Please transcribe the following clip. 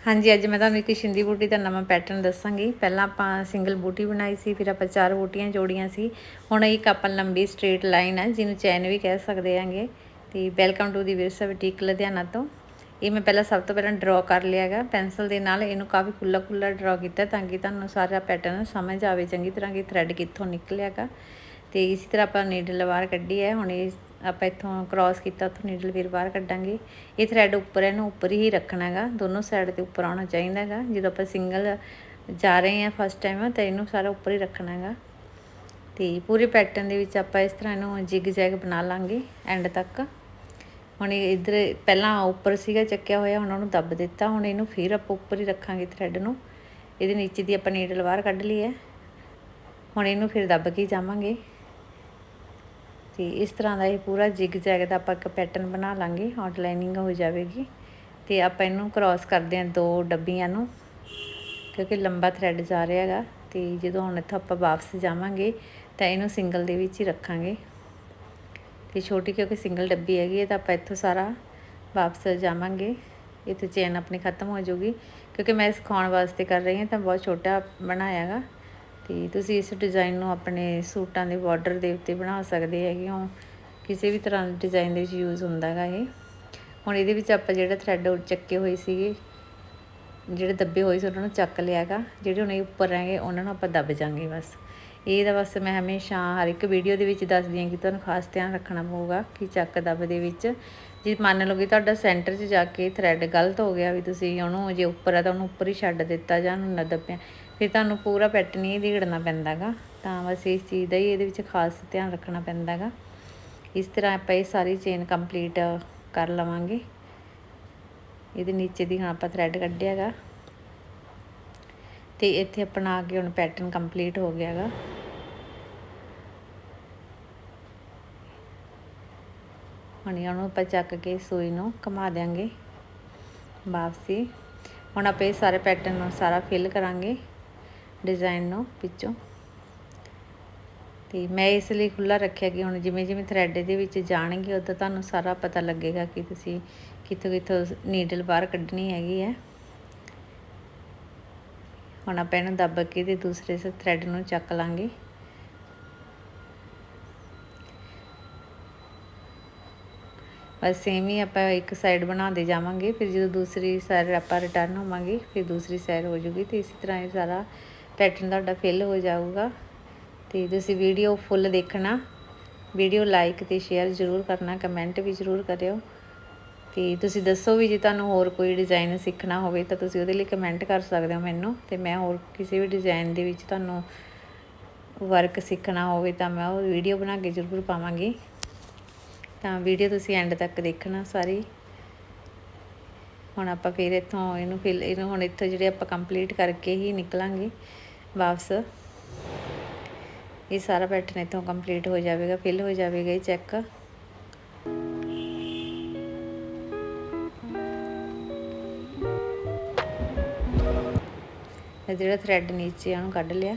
ਹਾਂਜੀ, ਅੱਜ ਮੈਂ ਤੁਹਾਨੂੰ ਇੱਕ ਸ਼ਿੰਦੀ ਬੂਟੀ ਦਾ ਨਵਾਂ ਪੈਟਰਨ ਦੱਸਾਂਗੀ। ਪਹਿਲਾਂ ਆਪਾਂ ਸਿੰਗਲ ਬੂਟੀ ਬਣਾਈ ਸੀ, ਫਿਰ ਆਪਾਂ ਚਾਰ ਬੂਟੀਆਂ ਜੋੜੀਆਂ ਸੀ। ਹੁਣ ਇੱਕ ਆਪਾਂ ਲੰਬੀ ਸਟ੍ਰੇਟ ਲਾਈਨ ਹੈ ਜਿਹਨੂੰ ਚੈਨ ਵੀ ਕਹਿ ਸਕਦੇ ਆਂਗੇ ਤੇ ਵੈਲਕਮ ਟੂ ਦੀ ਵਿਰਸਾ ਬੁਟੀਕ ਲੁਧਿਆਣਾ ਤੋਂ। ਇਹ ਮੈਂ ਪਹਿਲਾਂ ਸਭ ਤੋਂ ਪਹਿਲਾਂ ਡਰਾ ਕਰ ਲਿਆ ਹੈਗਾ। ਪੈਨਸਲ ਦੇ ਨਾਲ ਇਹਨੂੰ ਕਾਫੀ ਖੁੱਲਾ ਖੁੱਲਾ ਡਰਾ ਕੀਤਾ ਤਾਂ ਕਿ ਤੁਹਾਨੂੰ ਸਾਰਾ ਪੈਟਰਨ ਸਮਝ ਆਵੇ, ਚੰਗੀ ਤਰ੍ਹਾਂ ਕਿ ਥ੍ਰੈਡ ਕਿੱਥੋਂ ਨਿਕਲਿਆਗਾ ਤੇ ਇਸੇ ਤਰ੍ਹਾਂ ਆਪਾਂ ਨੀਡਲ ਬਾਹਰ ਕੱਢੀ ਹੈ। ਹੁਣ ਇਹ ਆਪਾਂ ਇੱਥੋਂ ਕ੍ਰਾਸ ਕੀਤਾ, ਉੱਥੋਂ ਨੀਡਲ ਫਿਰ ਬਾਹਰ ਕੱਢਾਂਗੇ। ਇਹ ਥਰੈਡ ਉੱਪਰ ਇਹਨੂੰ ਉੱਪਰ ਹੀ ਰੱਖਣਾ ਹੈਗਾ। ਦੋਨੋਂ ਸਾਈਡ ਤੇ ਉੱਪਰ ਆਉਣਾ ਚਾਹੀਦਾ ਹੈਗਾ। ਜਦੋਂ ਆਪਾਂ ਸਿੰਗਲ ਜਾ ਰਹੇ ਹਾਂ ਫਸਟ ਟਾਈਮ ਤਾਂ ਇਹਨੂੰ ਸਾਰਾ ਉੱਪਰ ਹੀ ਰੱਖਣਾ ਹੈਗਾ। ਤੇ ਪੂਰੇ ਪੈਟਰਨ ਦੇ ਵਿੱਚ ਆਪਾਂ ਇਸ ਤਰ੍ਹਾਂ ਇਹਨੂੰ ਜਿਗ ਜੈਗ ਬਣਾ ਲਾਂਗੇ ਐਂਡ ਤੱਕ। ਹੁਣ ਇਹ ਇਧਰ ਪਹਿਲਾਂ ਉੱਪਰ ਸੀਗਾ, ਚੱਕਿਆ ਹੋਇਆ, ਹੁਣ ਉਹਨੂੰ ਦੱਬ ਦਿੱਤਾ। ਹੁਣ ਇਹਨੂੰ ਫਿਰ ਆਪਾਂ ਉੱਪਰ ਹੀ ਰੱਖਾਂਗੇ ਥਰੈਡ ਨੂੰ। ਇਹਦੇ ਨੀਚੇ ਦੀ ਆਪਾਂ ਨੀਡਲ ਬਾਹਰ ਕੱਢ ਲਈ ਹੈ। ਹੁਣ ਇਹਨੂੰ ਫਿਰ ਦੱਬ ਕੇ ਜਾਵਾਂਗੇ। ਤੇ ਇਸ ਤਰ੍ਹਾਂ ਦਾ ਇਹ ਪੂਰਾ ਜਿਗ ਜੈਗ ਦਾ ਆਪਾਂ ਇੱਕ ਪੈਟਰਨ ਬਣਾ ਲਾਂਗੇ ਆਊਟਲਾਈਨਿੰਗ ਹੋ ਜਾਵੇਗੀ। ਤੇ ਆਪਾਂ ਇਹਨੂੰ ਕ੍ਰਾਸ ਕਰਦੇ ਹਾਂ ਦੋ ਡੱਬੀਆਂ ਨੂੰ, ਕਿਉਂਕਿ ਲੰਬਾ ਥ੍ਰੈਡ ਜਾ ਰਿਹਾ ਹੈਗਾ। ਤੇ ਜਦੋਂ ਹੁਣ ਇੱਥੋਂ ਆਪਾਂ ਵਾਪਸ ਜਾਵਾਂਗੇ, ਤਾਂ ਇਹਨੂੰ ਸਿੰਗਲ ਦੇ ਵਿੱਚ ਹੀ ਰੱਖਾਂਗੇ। ਤੇ ਛੋਟੀ ਕਿਉਂਕਿ ਸਿੰਗਲ ਡੱਬੀ ਹੈਗੀ ਹੈ, ਤਾਂ ਆਪਾਂ ਇੱਥੋਂ ਸਾਰਾ ਵਾਪਸ ਜਾਵਾਂਗੇ। ਇੱਥੇ ਚੇਨ ਆਪਣੀ ਖਤਮ ਹੋ ਜਾਊਗੀ, ਕਿਉਂਕਿ ਮੈਂ ਸਿਖਾਉਣ ਵਾਸਤੇ ਕਰ ਰਹੀ ਹਾਂ, ਤਾਂ ਬਹੁਤ ਛੋਟਾ ਬਣਾਇਆਗਾ ਤੇ ਤੁਸੀਂ ਇਸ ਡਿਜ਼ਾਈਨ ਨੂੰ ਆਪਣੇ ਸੂਟਾਂ ਦੇ ਬਾਰਡਰ ਦੇ ਉੱਤੇ ਬਣਾ ਸਕਦੇ ਹੈਗੇ ਹੋ। ਕਿਸੇ ਵੀ ਤਰ੍ਹਾਂ ਦੇ ਡਿਜ਼ਾਈਨ ਦੇ ਵਿੱਚ ਯੂਜ਼ ਹੁੰਦਾ ਹੈਗਾ ਇਹ। ਹੁਣ ਇਹਦੇ ਵਿੱਚ ਆਪਾਂ ਜਿਹੜਾ ਥ੍ਰੈਡ ਚੱਕੇ ਹੋਏ ਸੀਗੇ, ਜਿਹੜੇ ਦੱਬੇ ਹੋਏ ਸੀ ਉਹਨਾਂ ਨੂੰ ਚੱਕ ਲਿਆਗਾ ਜਿਹੜੇ ਹੁਣ ਇਹ ਉੱਪਰ ਰਹਿਗੇ ਉਹਨਾਂ ਨੂੰ ਆਪਾਂ ਦੱਬ ਜਾਾਂਗੇ ਬਸ। ਇਹ ਦਾ ਬਸ ਮੈਂ ਹਮੇਸ਼ਾ ਹਰ ਇੱਕ ਵੀਡੀਓ ਦੇ ਵਿੱਚ ਦੱਸਦੀ ਹਾਂ ਕਿ ਤੁਹਾਨੂੰ ਖਾਸ ਧਿਆਨ ਰੱਖਣਾ ਪਊਗਾ ਕਿ ਚੱਕ ਦੱਬ ਦੇ ਵਿੱਚ। ਜੇ ਮੰਨ ਲਓ ਕਿ ਤੁਹਾਡਾ ਸੈਂਟਰ 'ਚ ਜਾ ਕੇ ਥਰੈਡ ਗਲਤ ਹੋ ਗਿਆ ਵੀ ਤੁਸੀਂ ਉਹਨੂੰ ਜੇ ਉੱਪਰ ਆ ਤਾਂ ਉਹਨੂੰ ਉੱਪਰ ਹੀ ਛੱਡ ਦਿੱਤਾ ਜਾਂ ਉਹਨੂੰ ਨਾ ਦੱਬਿਆ। ਫਿਰ ਤੁਹਾਨੂੰ ਪੂਰਾ ਪੈਟ ਨਹੀਂ ਢੀੜਨਾ ਪੈਂਦਾਗਾ, ਤਾਂ ਬਸ ਇਸ ਚੀਜ਼ ਦਾ ਹੀ ਇਹਦੇ ਵਿੱਚ ਖਾਸ ਧਿਆਨ ਰੱਖਣਾ ਪੈਂਦਾਗਾ। ਇਸ ਤਰ੍ਹਾਂ ਆਪਾਂ ਇਹ ਸਾਰੀ ਚੇਨ ਕੰਪਲੀਟ ਕਰ ਲਵਾਂਗੇ। ਇਹਦੇ ਨੀਚੇ ਦੀ ਹੁਣ ਆਪਾਂ ਥ੍ਰੈਡ ਕੱਢਿਆਗਾ। ਤੇ ਇੱਥੇ ਆਪਣਾ ਆ ਕੇ ਹੁਣ ਪੈਟਰਨ ਕੰਪਲੀਟ ਹੋ ਗਿਆਗਾ। ਹੁਣ ਇਹਨੂੰ ਆਪਾਂ ਚੱਕ ਕੇ ਸੂਈ ਨੂੰ ਘੁਮਾ ਦੇਾਂਗੇ ਵਾਪਸੀ। ਹੁਣ ਆਪਾਂ ਇਹ ਸਾਰੇ ਪੈਟਰਨ ਨੂੰ ਸਾਰਾ ਫਿਲ ਕਰਾਂਗੇ। ਡਿਜ਼ਾਈਨ ਨੂੰ ਵਿੱਚੋਂ ਤੇ ਮੈਂ ਇਸ ਲਈ ਖੁੱਲਾ ਰੱਖਿਆ ਕਿ ਹੁਣ ਜਿਵੇਂ ਜਿਵੇਂ ਥਰੈਡ ਦੇ ਵਿੱਚ ਜਾਣਗੇ, ਉਦੋਂ ਤੁਹਾਨੂੰ ਸਾਰਾ ਪਤਾ ਲੱਗੇਗਾ ਕਿ ਤੁਸੀਂ ਕਿੱਥੋਂ ਕਿੱਥੋਂ ਨੀਡਲ ਬਾਹਰ ਕੱਢਣੀ ਹੈਗੀ ਹੈ। ਹੁਣ ਆਪਾਂ ਇਹਨੂੰ ਦੱਬ ਕੇ ਤੇ ਦੂਸਰੇ ਸੇ ਥ੍ਰੈਡ ਨੂੰ ਚੱਕ ਲਾਂਗੇ। ਬਸ ਸੇਮ ਹੀ ਆਪਾਂ ਇੱਕ ਸਾਈਡ ਬਣਾਉਂਦੇ ਜਾਵਾਂਗੇ, ਫਿਰ ਜਦੋਂ ਦੂਸਰੀ ਸਾਈਡ ਆਪਾਂ ਰਿਟਰਨ ਹੋਵਾਂਗੇ, ਫਿਰ ਦੂਸਰੀ ਸਾਈਡ ਹੋ ਜੂਗੀ ਤੇ ਇਸੇ ਤਰ੍ਹਾਂ ਇਹ ਸਾਰਾ ਪੈਟਰਨ ਤੁਹਾਡਾ ਫਿਲ ਹੋ ਜਾਊਗਾ ਤੇ ਤੁਸੀਂ ਵੀਡੀਓ ਫੁੱਲ ਦੇਖਣਾ। ਵੀਡੀਓ ਲਾਈਕ ਤੇ ਸ਼ੇਅਰ ਜ਼ਰੂਰ ਕਰਨਾ ਕਮੈਂਟ ਵੀ ਜ਼ਰੂਰ ਕਰਿਓ। ਤੇ ਤੁਸੀਂ ਦੱਸੋ ਵੀ ਜੇ ਤੁਹਾਨੂੰ ਹੋਰ ਕੋਈ ਡਿਜ਼ਾਈਨ ਸਿੱਖਣਾ ਹੋਵੇ ਤਾਂ ਤੁਸੀਂ ਉਹਦੇ ਲਈ ਕਮੈਂਟ ਕਰ ਸਕਦੇ ਹੋ ਮੈਨੂੰ ਤੇ ਮੈਂ ਹੋਰ ਕਿਸੇ ਵੀ ਡਿਜ਼ਾਈਨ ਦੇ ਵਿੱਚ ਤੁਹਾਨੂੰ ਵਰਕ ਸਿੱਖਣਾ ਹੋਵੇ ਤਾਂ ਮੈਂ ਉਹ ਵੀਡੀਓ ਬਣਾ ਕੇ ਜ਼ਰੂਰ ਪਾਵਾਂਗੀ। ਤਾਂ ਵੀਡੀਓ ਤੁਸੀਂ ਐਂਡ ਤੱਕ ਦੇਖਣਾ ਸਾਰੀ। ਹੁਣ ਆਪਾਂ ਫਿਰ ਇੱਥੋਂ ਇਹਨੂੰ ਫਿਲ ਇਹਨੂੰ ਹੁਣ ਇੱਥੋਂ ਜਿਹੜੇ ਆਪਾਂ ਕੰਪਲੀਟ ਕਰਕੇ ਹੀ ਨਿਕਲਾਂਗੇ। ਵਾਪਸ। ਇਹ ਸਾਰਾ ਪੈਟਰਨ ਇਥੋਂ ਕੰਪਲੀਟ ਹੋ ਜਾਵੇਗਾ ਫਿਲ ਹੋ ਜਾਵੇਗਾ, ਇਹ ਚੈੱਕ ਜਿਹੜਾ ਥਰੈਡ ਨੀਚੇ ਉਹਨੂੰ ਕੱਢ ਲਿਆ।